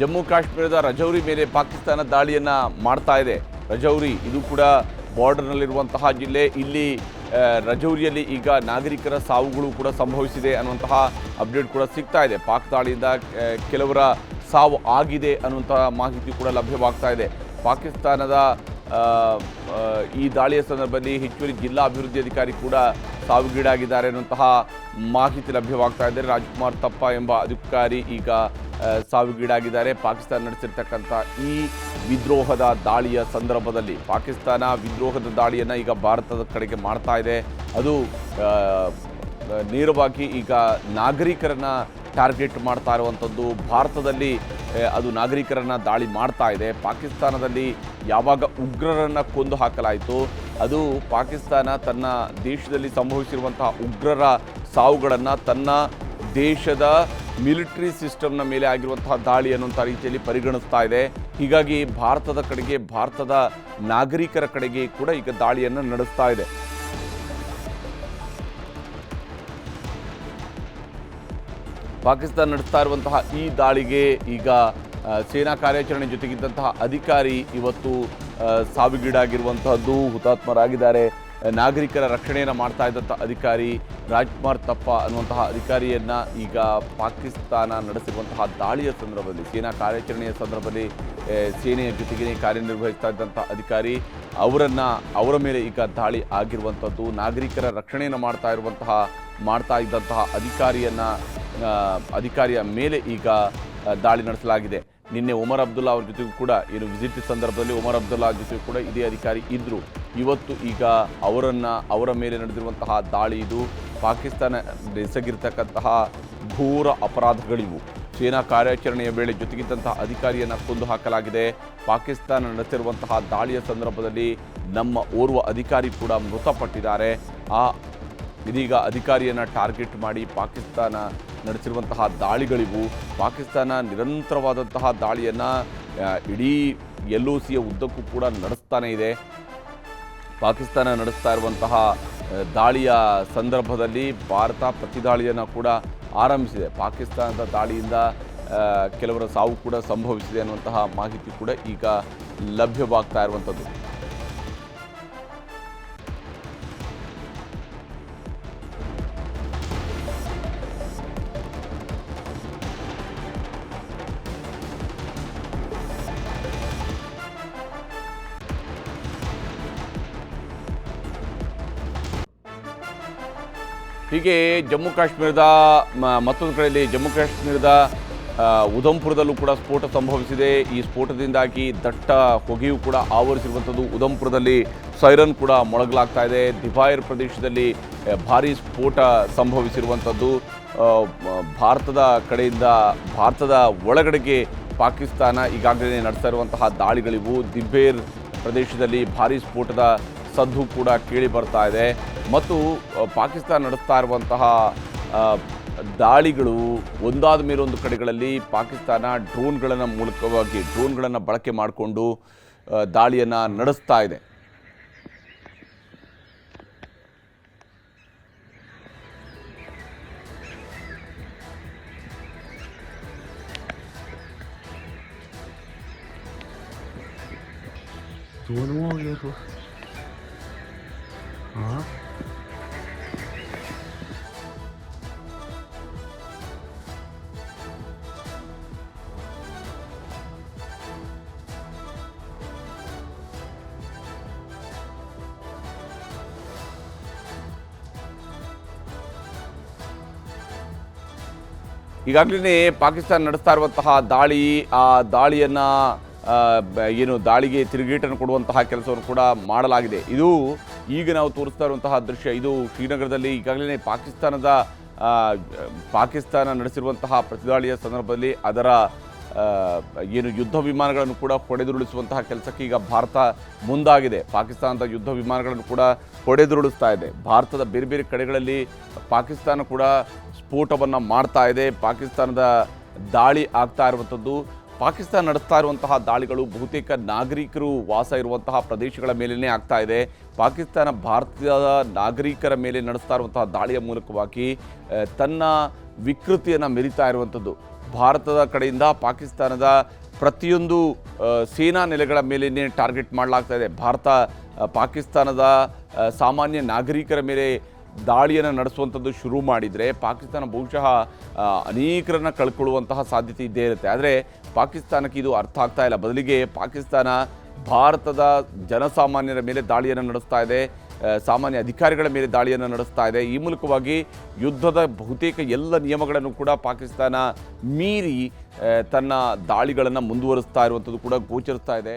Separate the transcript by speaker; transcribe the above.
Speaker 1: ಜಮ್ಮು ಕಾಶ್ಮೀರದ ರಜೌರಿ ಮೇಲೆ ಪಾಕಿಸ್ತಾನ ದಾಳಿಯನ್ನು ಮಾಡ್ತಾ ಇದೆ. ರಜೌರಿ, ಇದು ಕೂಡ ಬಾರ್ಡರ್ನಲ್ಲಿರುವಂತಹ ಜಿಲ್ಲೆ. ಇಲ್ಲಿ ರಜೌರಿಯಲ್ಲಿ ಈಗ ನಾಗರಿಕರ ಸಾವುಗಳು ಕೂಡ ಸಂಭವಿಸಿದೆ ಅನ್ನುವಂತಹ ಅಪ್ಡೇಟ್ ಕೂಡ ಸಿಗ್ತಾ ಇದೆ. ಪಾಕ್ ದಾಳಿಯಿಂದ ಕೆಲವರ ಸಾವು ಆಗಿದೆ ಅನ್ನುವಂತಹ ಮಾಹಿತಿ ಕೂಡ ಲಭ್ಯವಾಗ್ತಾ ಇದೆ. ಪಾಕಿಸ್ತಾನದ ಈ ದಾಳಿಯ ಸಂದರ್ಭದಲ್ಲಿ ಹೆಚ್ಚುವರಿ ಜಿಲ್ಲಾ ಅಭಿವೃದ್ಧಿ ಅಧಿಕಾರಿ ಕೂಡ ಸಾವಿಗೀಡಾಗಿದ್ದಾರೆ ಅನ್ನುವಂತಹ ಮಾಹಿತಿ ಲಭ್ಯವಾಗ್ತಾ ಇದೆ. ರಾಜ್ಕುಮಾರ್ ತಪ್ಪ ಎಂಬ ಅಧಿಕಾರಿ ಈಗ ಸಾವಿಗೀಡಾಗಿದ್ದಾರೆ ಪಾಕಿಸ್ತಾನ ನಡೆಸಿರ್ತಕ್ಕಂಥ ಈ ವಿದ್ರೋಹದ ದಾಳಿಯ ಸಂದರ್ಭದಲ್ಲಿ ಪಾಕಿಸ್ತಾನ ವಿದ್ರೋಹದ ದಾಳಿಯನ್ನು ಈಗ ಭಾರತದ ಕಡೆಗೆ ಮಾಡ್ತಾ ಇದೆ. ಅದು ನೇರವಾಗಿ ಈಗ ನಾಗರಿಕರನ್ನ ಟಾರ್ಗೆಟ್ ಮಾಡ್ತಾ ಇರುವಂಥದ್ದು. ಭಾರತದಲ್ಲಿ ಅದು ನಾಗರಿಕರನ್ನು ದಾಳಿ ಮಾಡ್ತಾ ಇದೆ. ಪಾಕಿಸ್ತಾನದಲ್ಲಿ ಯಾವಾಗ ಉಗ್ರರನ್ನು ಕೊಂದು ಹಾಕಲಾಯಿತು, ಅದು ಪಾಕಿಸ್ತಾನ ತನ್ನ ದೇಶದಲ್ಲಿ ಸಂಭವಿಸಿರುವಂತಹ ಉಗ್ರರ ಸಾವುಗಳನ್ನು ತನ್ನ ದೇಶದ ಮಿಲಿಟರಿ ಸಿಸ್ಟಮ್ನ ಮೇಲೆ ಆಗಿರುವಂತಹ ದಾಳಿ ಅನ್ನುವಂಥ ರೀತಿಯಲ್ಲಿ ಪರಿಗಣಿಸ್ತಾ ಇದೆ. ಹೀಗಾಗಿ ಭಾರತದ ಕಡೆಗೆ, ಭಾರತದ ನಾಗರಿಕರ ಕಡೆಗೆ ಕೂಡ ಈಗ ದಾಳಿಯನ್ನು ನಡೆಸ್ತಾ ಇದೆ. ಪಾಕಿಸ್ತಾನ ನಡೆಸ್ತಾ ಇರುವಂತಹ ಈ ದಾಳಿಗೆ ಈಗ ಸೇನಾ ಕಾರ್ಯಾಚರಣೆ ಜೊತೆಗಿದ್ದಂತಹ ಅಧಿಕಾರಿ ಇವತ್ತು ಸಾವಿಗೀಡಾಗಿರುವಂತಹದ್ದು, ಹುತಾತ್ಮರಾಗಿದ್ದಾರೆ. ನಾಗರಿಕರ ರಕ್ಷಣೆಯನ್ನು ಮಾಡ್ತಾ ಇದ್ದಂಥ ಅಧಿಕಾರಿ ರಾಜ್ಕುಮಾರ್ ತಪ್ಪ ಅನ್ನುವಂತಹ ಅಧಿಕಾರಿಯನ್ನು ಈಗ ಪಾಕಿಸ್ತಾನ ನಡೆಸಿರುವಂತಹ ದಾಳಿಯ ಸಂದರ್ಭದಲ್ಲಿ, ಸೇನಾ ಕಾರ್ಯಾಚರಣೆಯ ಸಂದರ್ಭದಲ್ಲಿ ಸೇನೆಯ ಜೊತೆಗೆ ಕಾರ್ಯನಿರ್ವಹಿಸ್ತಾ ಇದ್ದಂಥ ಅಧಿಕಾರಿ ಅವರನ್ನು, ಅವರ ಮೇಲೆ ಈಗ ದಾಳಿ ಆಗಿರುವಂಥದ್ದು ನಾಗರಿಕರ ರಕ್ಷಣೆಯನ್ನು ಮಾಡ್ತಾ ಇರುವಂತಹ, ಮಾಡ್ತಾ ಇದ್ದಂತಹ ಅಧಿಕಾರಿಯನ್ನ ಅಧಿಕಾರಿಯ ಮೇಲೆ ಈಗ ದಾಳಿ ನಡೆಸಲಾಗಿದೆ. ನಿನ್ನೆ ಉಮರ್ ಅಬ್ದುಲ್ಲಾ ಅವ್ರ ಜೊತೆಗೂ ಕೂಡ, ಏನು ವಿಸಿಟ್ ಸಂದರ್ಭದಲ್ಲಿ ಉಮರ್ ಅಬ್ದುಲ್ಲಾ ಜೊತೆಗೂ ಕೂಡ ಇದೇ ಅಧಿಕಾರಿ ಇದ್ದರು ಇವತ್ತು ಈಗ ಅವರನ್ನು, ಅವರ ಮೇಲೆ ನಡೆದಿರುವಂತಹ ದಾಳಿ ಇದು ಪಾಕಿಸ್ತಾನ ಎಸಗಿರ್ತಕ್ಕಂತಹ ಘೋರ ಅಪರಾಧಗಳಿವು. ಸೇನಾ ಕಾರ್ಯಾಚರಣೆಯ ವೇಳೆ ಜೊತೆಗಿದ್ದಂತಹ ಅಧಿಕಾರಿಯನ್ನು ಕೊಂದು ಹಾಕಲಾಗಿದೆ. ಪಾಕಿಸ್ತಾನ ನಡೆಸಿರುವಂತಹ ದಾಳಿಯ ಸಂದರ್ಭದಲ್ಲಿ ನಮ್ಮ ಓರ್ವ ಅಧಿಕಾರಿ ಕೂಡ ಮೃತಪಟ್ಟಿದ್ದಾರೆ. ಆ, ಇದೀಗ ಅಧಿಕಾರಿಯನ್ನು ಟಾರ್ಗೆಟ್ ಮಾಡಿ ಪಾಕಿಸ್ತಾನ ನಡೆಸಿರುವಂತಹ ದಾಳಿಗಳಿವು. ಪಾಕಿಸ್ತಾನ ನಿರಂತರವಾದಂತಹ ದಾಳಿಯನ್ನು ಇಡೀ ಎಲ್ ಒ ಸಿಯ ಉದ್ದಕ್ಕೂ ಕೂಡ ನಡೆಸ್ತಾನೆ ಇದೆ. ಪಾಕಿಸ್ತಾನ ನಡೆಸ್ತಾ ಇರುವಂತಹ ದಾಳಿಯ ಸಂದರ್ಭದಲ್ಲಿ ಭಾರತ ಪ್ರತಿದಾಳಿಯನ್ನು ಕೂಡ ಆರಂಭಿಸಿದೆ. ಪಾಕಿಸ್ತಾನದ ದಾಳಿಯಿಂದ ಕೆಲವರ ಸಾವು ಕೂಡ ಸಂಭವಿಸಿದೆ ಅನ್ನುವಂತಹ ಮಾಹಿತಿ ಕೂಡ ಈಗ ಲಭ್ಯವಾಗ್ತಾ ಇರುವಂಥದ್ದು. ಹೀಗೆ ಜಮ್ಮು ಕಾಶ್ಮೀರದ ಮತ್ತೊಂದು ಕಡೆಯಲ್ಲಿ ಜಮ್ಮು ಕಾಶ್ಮೀರದ ಉಧಂಪುರದಲ್ಲೂ ಕೂಡ ಸ್ಫೋಟ ಸಂಭವಿಸಿದೆ. ಈ ಸ್ಫೋಟದಿಂದಾಗಿ ದಟ್ಟ ಹೊಗೆಯೂ ಕೂಡ ಆವರಿಸಿರುವಂಥದ್ದು ಉಧಂಪುರದಲ್ಲಿ. ಸೈರನ್ ಕೂಡ ಮೊಳಗಲಾಗ್ತಾ ಇದೆ. ದಿಫಾಯರ್ ಪ್ರದೇಶದಲ್ಲಿ ಭಾರೀ ಸ್ಫೋಟ ಸಂಭವಿಸಿರುವಂಥದ್ದು. ಭಾರತದ ಕಡೆಯಿಂದ, ಭಾರತದ ಒಳಗಡೆಗೆ ಪಾಕಿಸ್ತಾನ ಈಗಾಗಲೇ ನಡೆಸ್ತಾ ಇರುವಂತಹ ದಾಳಿಗಳಿವು. ದಿಬ್ಬೇರ್ ಪ್ರದೇಶದಲ್ಲಿ ಭಾರೀ ಸ್ಫೋಟದ ಸದ್ದು ಕೂಡ ಕೇಳಿ ಬರ್ತಾ ಇದೆ. ಮತ್ತು ಪಾಕಿಸ್ತಾನ ನಡೆಸ್ತಾ ಇರುವಂತಹ ದಾಳಿಗಳು ಒಂದಾದ ಮೇಲೊಂದು ಕಡೆಗಳಲ್ಲಿ ಪಾಕಿಸ್ತಾನ ಡ್ರೋನ್ಗಳನ್ನು ಮೂಲಕವಾಗಿ, ಡ್ರೋನ್ಗಳನ್ನು ಬಳಕೆ ಮಾಡಿಕೊಂಡು ದಾಳಿಯನ್ನು ನಡೆಸ್ತಾ ಇದೆ
Speaker 2: Tô no momento.
Speaker 1: ಈಗಾಗಲೇ ಪಾಕಿಸ್ತಾನ ನಡೆಸ್ತಾ ಇರುವಂತಹ ದಾಳಿ, ಆ ದಾಳಿಯನ್ನು ಏನು ದಾಳಿಗೆ ತಿರುಗೇಟನ್ನು ಕೊಡುವಂತಹ ಕೆಲಸವನ್ನು ಕೂಡ ಮಾಡಲಾಗಿದೆ. ಇದು ಈಗ ನಾವು ತೋರಿಸ್ತಾ ಇರುವಂತಹ ದೃಶ್ಯ. ಇದು ಶ್ರೀನಗರದಲ್ಲಿ ಈಗಾಗಲೇ ಪಾಕಿಸ್ತಾನದ ಪಾಕಿಸ್ತಾನ ನಡೆಸಿರುವಂತಹ ಪ್ರತಿದಾಳಿಯ ಸಂದರ್ಭದಲ್ಲಿ ಅದರ ಏನು ಯುದ್ಧ ವಿಮಾನಗಳನ್ನು ಕೂಡ ಹೊಡೆದುರುಳಿಸುವಂತಹ ಕೆಲಸಕ್ಕೆ ಈಗ ಭಾರತ ಮುಂದಾಗಿದೆ. ಪಾಕಿಸ್ತಾನದ ಯುದ್ಧ ವಿಮಾನಗಳನ್ನು ಕೂಡ ಹೊಡೆದುರುಳಿಸ್ತಾ ಇದೆ. ಭಾರತದ ಬೇರೆ ಬೇರೆ ಕಡೆಗಳಲ್ಲಿ ಪಾಕಿಸ್ತಾನ ಕೂಡ ಸ್ಫೋಟವನ್ನು ಮಾಡ್ತಾ ಇದೆ. ಪಾಕಿಸ್ತಾನದ ದಾಳಿ ಆಗ್ತಾ ಇರುವಂಥದ್ದು. ಪಾಕಿಸ್ತಾನ ನಡೆಸ್ತಾ ಇರುವಂತಹ ದಾಳಿಗಳು ಬಹುತೇಕ ನಾಗರಿಕರು ವಾಸ ಇರುವಂತಹ ಪ್ರದೇಶಗಳ ಮೇಲೇ ಆಗ್ತಾ ಇದೆ. ಪಾಕಿಸ್ತಾನ ಭಾರತದ ನಾಗರಿಕರ ಮೇಲೆ ನಡೆಸ್ತಾ ಇರುವಂತಹ ದಾಳಿಯ ಮೂಲಕವಾಗಿ ತನ್ನ ವಿಕೃತಿಯನ್ನು ಮೆರಿತಾ ಇರುವಂಥದ್ದು. ಭಾರತದ ಕಡೆಯಿಂದ ಪಾಕಿಸ್ತಾನದ ಪ್ರತಿಯೊಂದು ಸೇನಾ ನೆಲೆಗಳ ಮೇಲೇ ಟಾರ್ಗೆಟ್ ಮಾಡಲಾಗ್ತಾ ಇದೆ. ಭಾರತ ಪಾಕಿಸ್ತಾನದ ಸಾಮಾನ್ಯ ನಾಗರಿಕರ ಮೇಲೆ ದಾಳಿಯನ್ನು ನಡೆಸುವಂಥದ್ದು ಶುರು ಮಾಡಿದರೆ ಪಾಕಿಸ್ತಾನ ಬಹುಶಃ ಅನೇಕರನ್ನು ಕಳ್ಕೊಳ್ಳುವಂತಹ ಸಾಧ್ಯತೆ ಇದ್ದೇ ಇರುತ್ತೆ. ಆದರೆ ಪಾಕಿಸ್ತಾನಕ್ಕೆ ಇದು ಅರ್ಥ ಆಗ್ತಾ ಇಲ್ಲ. ಬದಲಿಗೆ ಪಾಕಿಸ್ತಾನ ಭಾರತದ ಜನಸಾಮಾನ್ಯರ ಮೇಲೆ ದಾಳಿಯನ್ನು ನಡೆಸ್ತಾ ಇದೆ ಸಾಮಾನ್ಯ ಅಧಿಕಾರಿಗಳ ಮೇಲೆ ದಾಳಿಯನ್ನು ನಡೆಸ್ತಾ ಇದೆ. ಈ ಮೂಲಕವಾಗಿ ಯುದ್ಧದ ಬಹುತೇಕ ಎಲ್ಲ ನಿಯಮಗಳನ್ನು ಕೂಡ ಪಾಕಿಸ್ತಾನ ಮೀರಿ ತನ್ನ ದಾಳಿಗಳನ್ನು ಮುಂದುವರಿಸ್ತಾ ಇರುವಂಥದ್ದು ಕೂಡ ಗೋಚರಿಸ್ತಾ ಇದೆ.